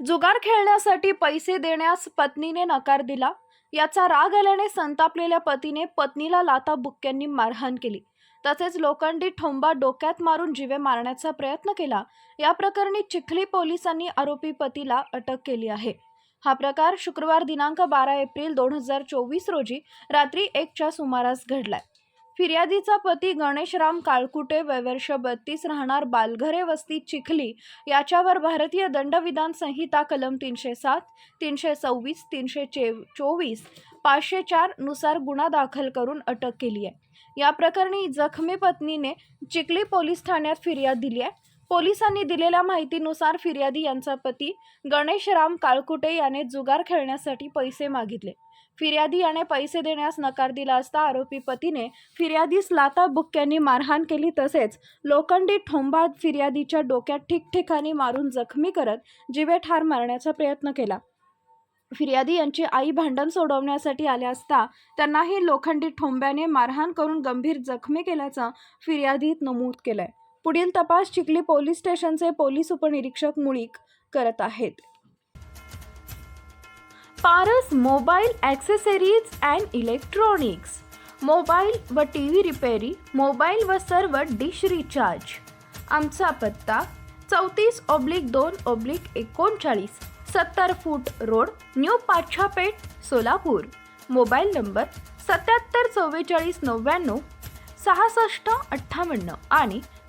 जुगार खेळण्यासाठी पैसे देण्यास पत्नीने नकार दिला. याचा राग आल्याने संतापलेल्या पतीने पत्नीला लाता बुक्क्यांनी मारहाण केली. तसेच लोखंडी ठोंबा डोक्यात मारून जिवे मारण्याचा प्रयत्न केला. या प्रकरणी चिखली पोलिसांनी आरोपी पतीला अटक केली आहे. हा प्रकार शुक्रवार दिनांक बारा एप्रिल दोन हजार चोवीस रोजी रात्री एकच्या सुमारास घडलाय. फिर्यादीचा पती गणेशराम काळकुटे वयवर्ष बत्तीस राहणार बालघरे वस्ती चिखली. याच्यावर भारतीय दंडविधान संहिता कलम तीनशे सात तीनशे सव्वीस तीनशे चे चोवीस पाचशे चारनुसार गुन्हा दाखल करून अटक केली आहे. या प्रकरणी जखमी पत्नीने चिखली पोलीस ठाण्यात फिर्याद दिली आहे. पोलिसांनी दिलेल्या माहितीनुसार फिर्यादी यांचा पती गणेशराम काळकुटे याने जुगार खेळण्यासाठी पैसे मागितले. फिर्यादी याने पैसे देण्यास नकार दिला असता आरोपी पतीने फिर्यादीस लाता बुक्क्यांनी मारहाण केली तसेच लोखंडी ठोंबा फिर्यादीच्या डोक्यात ठिकठिकाणी मारून जखमी करत जिवे ठार मारण्याचा प्रयत्न केला. फिर्यादी यांची आई भांडण सोडवण्यासाठी आल्या असता त्यांनाही लोखंडी ठोंब्याने मारहाण करून गंभीर जखमी केल्याचं फिर्यादीत नमूद केलंय. पुढील तपास चिखली पोलीस स्टेशनचे पोलीस उपनिरीक्षक मुळीक करत आहेत. Paras mobile accessories and electronics. Mobile व टी व्ही रिपेरी मोबाईल व सर्व डिश रिचार्ज. आमचा पत्ता चौतीस ऑब्लिक दोन ऑब्लिक एकोणचाळीस सत्तर foot road new Pachchhapeth Solapur. Mobile number सत्याहत्तर चव्वेचाळीस नव्याण्णव सहासष्ट अठ्ठावन्न आणि